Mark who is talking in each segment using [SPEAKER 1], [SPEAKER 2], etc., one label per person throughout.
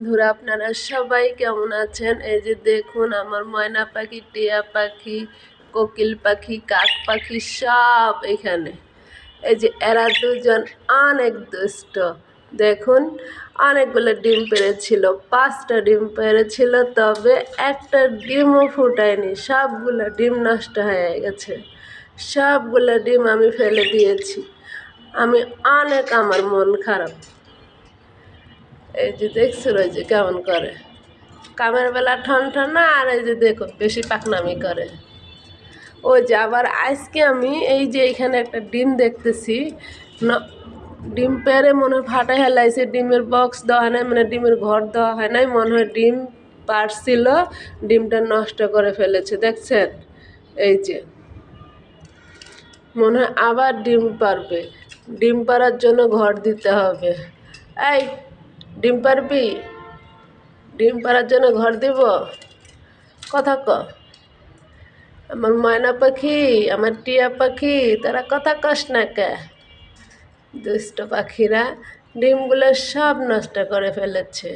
[SPEAKER 1] বন্ধুরা আপনারা সবাই কেমন আছেন? এই যে দেখুন, আমার ময়না পাখি, টিয়া পাখি, কোকিল পাখি, কাক পাখি সব এখানে। এই যে এরা দুজন অনেক দুষ্ট। দেখুন, অনেকগুলো ডিম পেরেছিল, পাঁচটা ডিম পেরেছিল, তবে একটা ডিমও ফুটায়নি, সবগুলো ডিম নষ্ট হয়ে গেছে। সবগুলো ডিম আমি ফেলে দিয়েছি। আমি অনেক আমার মন খারাপ। এই যে দেখছিল ওই যে কেমন করে? কামের বেলা ঠন ঠনা আর এই যে দেখো বেশি পাকনামি করে। ওই যে আবার আজকে আমি এই যে এখানে একটা ডিম দেখতেছি ডিম পেরে মনে হয় ফাটা হেলাইছে ডিমের বক্স দেওয়া হয় নাই মানে ডিমের ঘর দেওয়া হয় নাই, মনে হয় ডিম পারছিল, ডিমটা নষ্ট করে ফেলেছে, দেখছেন? এই যে, মনে হয় আবার ডিম পারবে, ডিম পারার জন্য ঘর দিতে হবে। এই ডিম পারবি ডিম পারার জন্য ঘর দিব। কথা ক। আমার ময়না পাখি, আমার টিয়া পাখি, তারা কথা কস না কে? দুষ্ট পাখিরা ডিমগুলো সব নষ্ট করে ফেলেছে।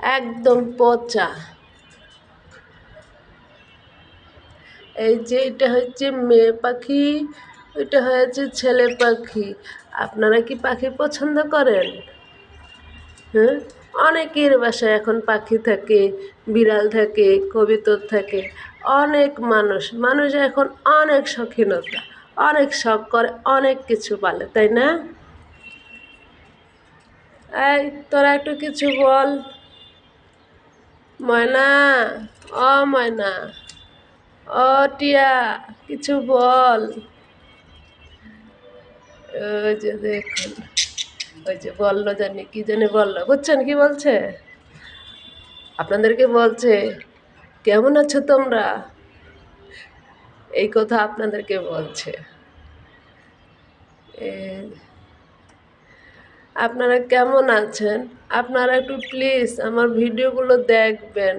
[SPEAKER 1] একদম পচা। এই যে এটা হচ্ছে মেয়ে পাখি, এটা হয়েছে ছেলে পাখি। আপনারা কি পাখি পছন্দ করেন? হ্যাঁ? অনেকের বাসায় এখন পাখি থাকে, বিড়াল থাকে, কবিতর থাকে। অনেক মানুষ মানুষ এখন অনেক শৌখিনতা, অনেক শখ করে, অনেক কিছু পালে, তাই না? এই, তোরা একটু কিছু বল। ময়না অ ময়না অ টিয়া, কিছু বল। দেখুন। ওই যে বলল জানি, কি জানি বলল, বুঝছেন কি বলছে? আপনাদেরকে বলছে, কেমন আছো তোমরা? এই কথা আপনাদেরকে বলছে। আপনারা কেমন আছেন? আপনারা একটু প্লিজ আমার ভিডিওগুলো দেখবেন।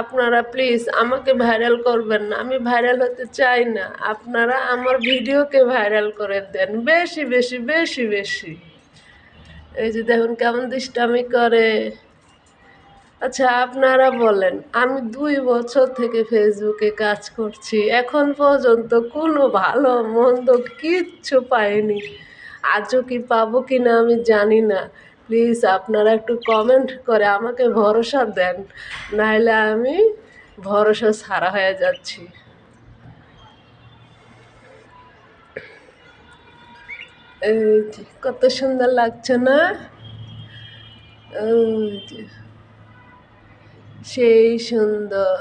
[SPEAKER 1] আপনারা প্লিজ আমাকে ভাইরাল করবেন না। আমি ভাইরাল হতে চাই না। আপনারা আমার ভিডিওকে ভাইরাল করে দেন। বেশি বেশি বেশি বেশি। এই যে দেখুন কেমন দুষ্টামি করে। আচ্ছা আপনারা বলেন, আমি দুই বছর থেকে ফেসবুকে কাজ করছি, এখন পর্যন্ত কোনো ভালো মন্দ কিচ্ছু পাইনি। আজও কি পাবো কি না আমি জানি না। প্লিজ আপনারা একটু কমেন্ট করে আমাকে ভরসা দেন নাহলে আমি ভরসা ছাড়া হয়ে যাচ্ছি। কত সুন্দর লাগছে না? সেই সুন্দর।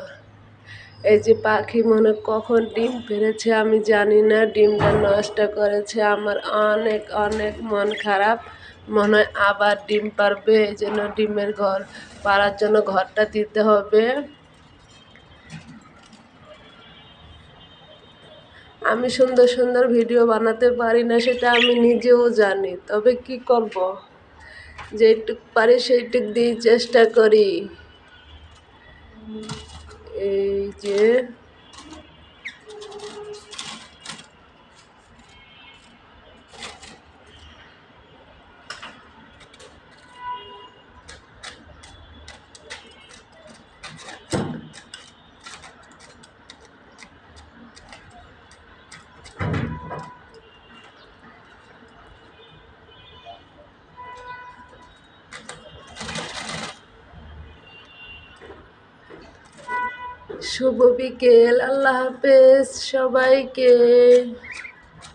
[SPEAKER 1] এই যে পাখি মনে কখন ডিম পেরেছে আমি জানি না, ডিমটা নষ্ট করেছে। আমার অনেক অনেক মন খারাপ। মনে হয় আবার ডিম পারবে, এই জন্য ডিমের ঘর, পাড়ার জন্য ঘরটা দিতে হবে। আমি সুন্দর সুন্দর ভিডিও বানাতে পারি না, সেটা আমি নিজেও জানি। তবে কি করব? যেটুক পারি সেইটুক দিয়ে চেষ্টা করি। এই যে শুভ বিকেল আল্লাহ হাফেজ সবাইকে।